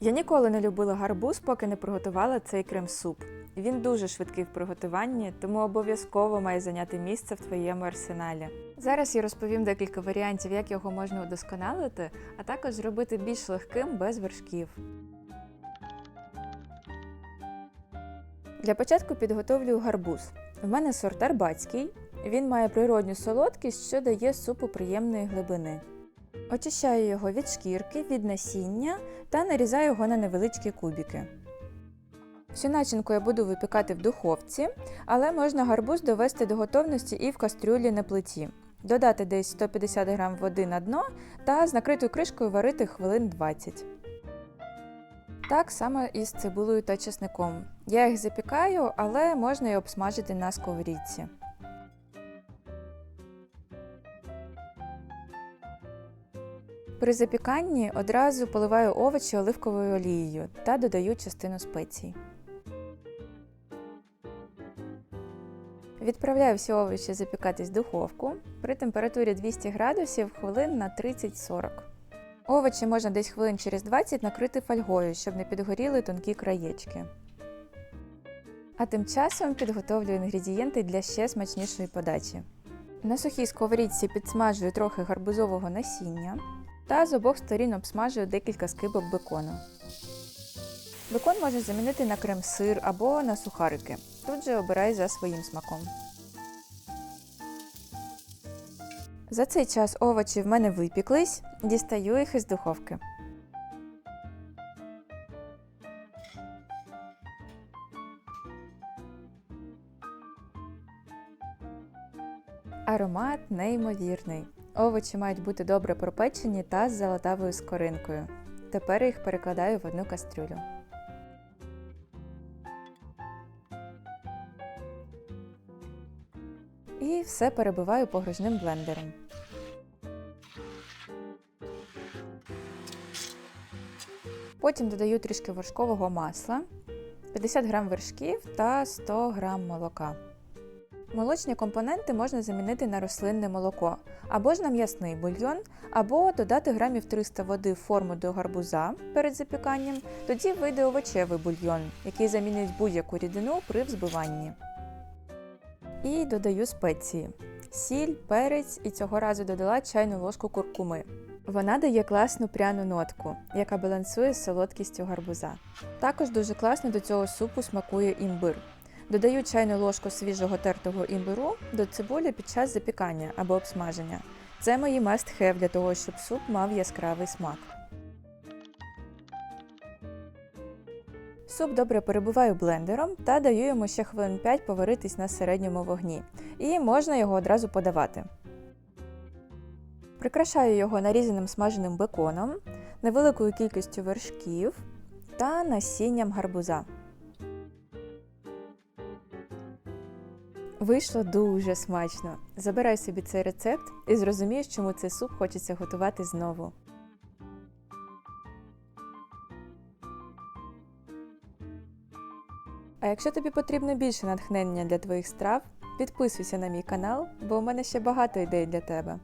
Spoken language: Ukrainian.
Я ніколи не любила гарбуз, поки не приготувала цей крем-суп. Він дуже швидкий в приготуванні, тому обов'язково має зайняти місце в твоєму арсеналі. Зараз я розповім декілька варіантів, як його можна удосконалити, а також зробити більш легким без вершків. Для початку підготовлю гарбуз. В мене сорт арбатський. Він має природню солодкість, що дає супу приємної глибини. Очищаю його від шкірки, від насіння та нарізаю його на невеличкі кубики. Всю начинку я буду випікати в духовці, але можна гарбуз довести до готовності і в кастрюлі на плиті. Додати десь 150 г води на дно та з накритою кришкою варити хвилин 20. Так само і з цибулею та чесником. Я їх запікаю, але можна і обсмажити на сковорідці. При запіканні одразу поливаю овочі оливковою олією та додаю частину спецій. Відправляю всі овочі запікатись в духовку при температурі 200 градусів хвилин на 30-40. Овочі можна десь хвилин через 20 накрити фольгою, щоб не підгоріли тонкі краєчки. А тим часом підготовлю інгредієнти для ще смачнішої подачі. На сухій сковорідці підсмажую трохи гарбузового насіння та з обох сторін обсмажую декілька скибок бекону. Бекон можна замінити на крем-сир або на сухарики. Тут же обирай за своїм смаком. За цей час овочі в мене випіклись, дістаю їх із духовки. Аромат неймовірний. Овочі мають бути добре пропечені та з золотавою скоринкою. Тепер їх перекладаю в одну кастрюлю. І все перебиваю погружним блендером. Потім додаю трішки вершкового масла, 50 г вершків та 100 г молока. Молочні компоненти можна замінити на рослинне молоко, або ж на м'ясний бульйон, або додати грамів 300 води в форму до гарбуза перед запіканням, тоді вийде овочевий бульйон, який замінить будь-яку рідину при взбиванні. І додаю спеції: сіль, перець і цього разу додала чайну ложку куркуми. Вона дає класну пряну нотку, яка балансує з солодкістю гарбуза. Також дуже класно до цього супу смакує імбир. Додаю чайну ложку свіжого тертого імбиру до цибулі під час запікання або обсмаження. Це мої must have для того, щоб суп мав яскравий смак. Суп добре перебиваю блендером та даю йому ще хвилин 5 поваритись на середньому вогні. І можна його одразу подавати. Прикрашаю його нарізаним смаженим беконом, невеликою кількістю вершків та насінням гарбуза. Вийшло дуже смачно. Забирай собі цей рецепт і зрозумієш, чому цей суп хочеться готувати знову. А якщо тобі потрібно більше натхнення для твоїх страв, підписуйся на мій канал, бо у мене ще багато ідей для тебе.